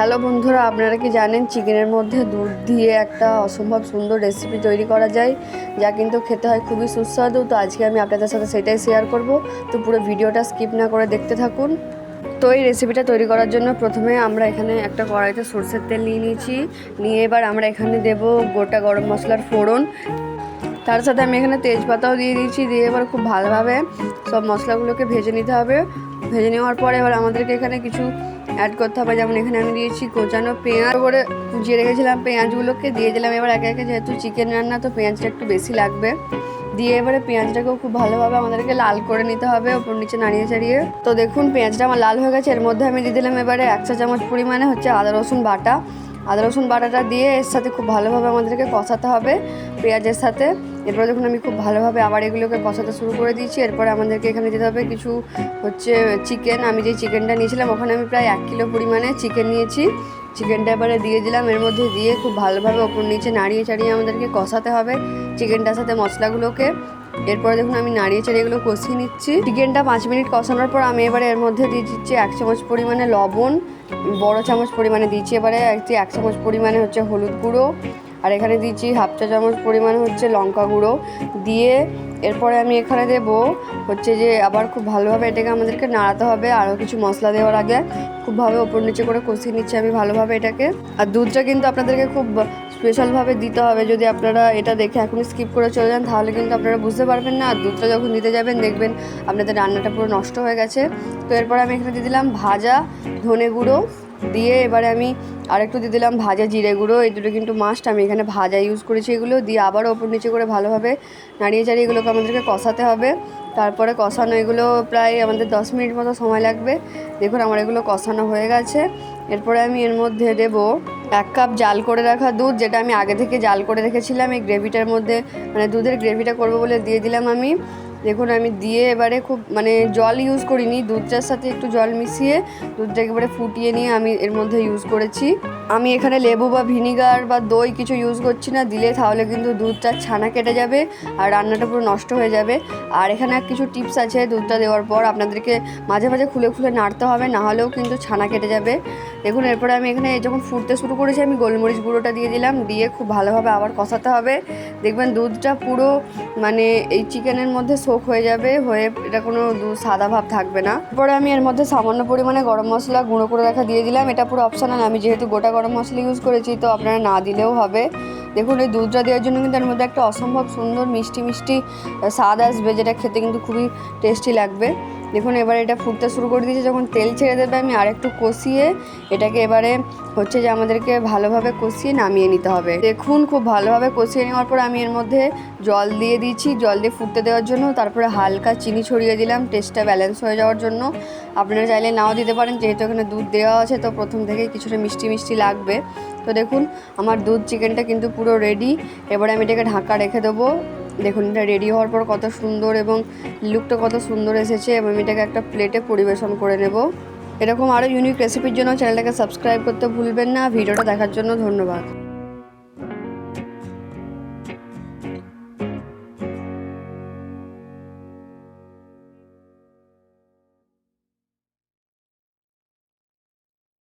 Hello বন্ধুরা, আপনারা কি জানেন চিকেনের মধ্যে দুধ দিয়ে একটা অসম্ভব সুন্দর রেসিপি তৈরি করা যায়, যা কিন্তু খেতে হয় খুবই সুস্বাদু। তো আজকে আমি আপনাদের সাথে সেটাই শেয়ার করব। তো পুরো ভিডিওটা স্কিপ না করে দেখতে থাকুন। তো এই রেসিপিটা তৈরি করার জন্য প্রথমে আমরা এখানে একটা কড়াইতে সর্ষের তেল নিয়ে নিয়েছি। নিয়ে এবার আমরা এখানে দেব গোটা গরম মশলার ফোড়ন। তার সাথে আমি এখানে তেজপাতাও দিয়ে দিয়েছি, দিয়ে এবার খুব ভালোভাবে সব মশলাগুলোকে ভেজে নিতে হবে। ভেজে নেওয়ার পরে এবার আমাদেরকে এখানে কিছু অ্যাড করতে হবে। যেমন এখানে আমি দিয়েছি কোচানো পেঁয়াজ। করে কুচিয়ে রেখেছিলাম পেঁয়াজগুলোকে, দিয়ে দিলাম এবার একে একে যেহেতু চিকেন রান্না, তো পেঁয়াজটা একটু বেশি লাগবে। দিয়ে এবারে পেঁয়াজটাকেও খুব ভালোভাবে আমাদেরকে লাল করে নিতে হবে ওপর নিচে নাড়িয়ে চাড়িয়ে। তো দেখুন, পেঁয়াজটা আমার লাল হয়ে গেছে। এর মধ্যে আমি দিয়ে দিলাম এবারে এক চা চামচ পরিমাণে হচ্ছে আদা রসুন বাটা। আদা রসুন বাটাটা দিয়ে এর সাথে খুব ভালোভাবে আমাদেরকে কষাতে হবে। পেঁয়াজের সাথে। এরপরে দেখুন আমি খুব ভালোভাবে আবার এগুলোকে কষাতে শুরু করে দিয়েছি। এরপরে আমাদেরকে এখানে দিতে হবে কিছু হচ্ছে চিকেন আমি যে চিকেনটা নিয়েছিলাম, ওখানে আমি প্রায় এক কিলো পরিমাণে চিকেন নিয়েছি। চিকেনটা এবারে দিয়ে দিলাম। এর মধ্যে দিয়ে খুব ভালোভাবে ওপর নিচে নাড়িয়ে চাড়িয়ে আমাদেরকে কষাতে হবে চিকেনটার সাথে মশলাগুলোকে। এরপরে দেখুন আমি নাড়িয়ে চাড়িয়ে এগুলো কষিয়ে নিচ্ছি। চিকেনটা পাঁচ মিনিট কষানোর পর আমি এবারে এর মধ্যে দিয়ে দিচ্ছি এক চামচ পরিমাণে লবণ, বড় চামচ পরিমাণে দিচ্ছি। এবারে এক চামচ পরিমাণে হচ্ছে হলুদ গুঁড়ো আর এখানে দিচ্ছি হাফ চা চামচ পরিমাণে হচ্ছে লঙ্কা গুঁড়ো। দিয়ে এরপরে আমি এখানে দেব হচ্ছে যে আবার খুব ভালোভাবে এটাকে আমাদেরকে নাড়াতে হবে, আরও কিছু মশলা দেওয়ার আগে খুবভাবে ওপর নিচে করে কষিয়ে নিচ্ছি আমি ভালোভাবে এটাকে। আর দুধটা কিন্তু আপনাদেরকে খুব স্পেশালভাবে দিতে হবে, যদি আপনারা এটা দেখে এখনই স্কিপ করে চলে যান, তাহলে কিন্তু আপনারা বুঝতে পারবেন না। আর দুধটা যখন দিতে যাবেন, দেখবেন আপনাদের রান্নাটা পুরো নষ্ট হয়ে গেছে। তো এরপরে আমি এখানে দিয়ে দিলাম ভাজা ধনে গুঁড়ো। দিয়ে এবারে আমি আরেকটু দিয়ে দিলাম ভাজা জিরে গুঁড়ো। এই দুটো কিন্তু মাস্ট আমি এখানে ভাজা ইউজ করেছি এগুলো। দিয়ে আবার ওপর নিচে করে ভালোভাবে নাড়িয়ে চাড়িয়ে এগুলোকে আমাদেরকে কষাতে হবে। তারপরে কষানো এগুলো প্রায় আমাদের দশ মিনিট মতো সময় লাগবে। দেখুন আমার এগুলো কষানো হয়ে গেছে। এরপরে আমি এর মধ্যে দেব এক কাপ জাল করে রাখা দুধ, যেটা আমি আগে থেকে জাল করে রেখেছিলাম। এই গ্রেভিটার মধ্যে মানে দুধের গ্রেভিটা করব বলে দিয়ে দিলাম আমি। দেখুন, আমি দিয়ে এবারে খুব মানে জল ইউজ করিনি। দুধটার সাথে একটু জল মিশিয়ে দুধটা একেবারে ফুটিয়ে নিয়ে আমি এর মধ্যে ইউজ করেছি। আমি এখানে লেবু বা ভিনিগার বা দই কিছু ইউজ করছি না। দিলে তাহলে কিন্তু দুধটা ছানা কেটে যাবে আর রান্নাটা পুরো নষ্ট হয়ে যাবে। আর এখানে কিছু টিপস আছে দুধটা দেওয়ার পর। আপনাদেরকে মাঝে মাঝে খুলে খুলে নাড়তে হবে, না হলেও কিন্তু ছানা কেটে যাবে। দেখুন, এরপরে আমি এখানে যখন ফুটতে শুরু করেছি, আমি গোলমরিচ গুঁড়োটা দিয়ে দিলাম। দিয়ে খুব ভালোভাবে আবার কষাতে হবে। দেখবেন দুধটা পুরো মানে এই চিকেনের মধ্যে সোক হয়ে যাবে, হয়ে এটা কোনো সাদা ভাব থাকবে না। পরে আমি এর মধ্যে সামান্য পরিমাণে গরম মশলা, গুঁড়ো করে রাখা দিয়ে দিলাম। এটা পুরো অপশনাল আমি যেহেতু গোটা গরম মশলা ইউজ করেছি, তো আপনারা না দিলেও হবে। দেখুন, এই দুধটা দেওয়ার জন্য কিন্তু এর মধ্যে একটা অসম্ভব সুন্দর মিষ্টি মিষ্টি স্বাদ আসবে, যেটা খেতে কিন্তু খুবই টেস্টি লাগবে। দেখুন, এবার এটা ফুটতে শুরু করে দিয়েছে। যখন তেল ছেড়ে দেবে, আমি আরেকটু কষিয়ে এটাকে এবারে হচ্ছে যে আমাদেরকে ভালোভাবে কষিয়ে নামিয়ে নিতে হবে। দেখুন, খুব ভালোভাবে কষিয়ে নেওয়ার পর আমি এর মধ্যে জল দিয়ে দিচ্ছি জল দিয়ে ফুটতে দেওয়ার জন্য তারপরে হালকা চিনি ছড়িয়ে দিলাম। টেস্টটা ব্যালেন্স হয়ে যাওয়ার জন্য। আপনারা চাইলে নাও দিতে পারেন, যেহেতু এখানে দুধ দেওয়া আছে, তো প্রথম থেকেই কিছুটা মিষ্টি মিষ্টি লাগবে। তো দেখুন, আমার দুধ চিকেনটা কিন্তু পুরো রেডি এবারে আমি এটাকে ঢাকা রেখে দেবো। দেখুন, এটা রেডি হওয়ার পর কত সুন্দর এবং লুকটা কত সুন্দর এসেছে এবং আমি এটাকে একটা প্লেটে পরিবেশন করে নেব। এরকম আরও ইউনিক রেসিপির জন্য চ্যানেলটাকে সাবস্ক্রাইব করতে ভুলবেন না। ভিডিওটা দেখার জন্য ধন্যবাদ।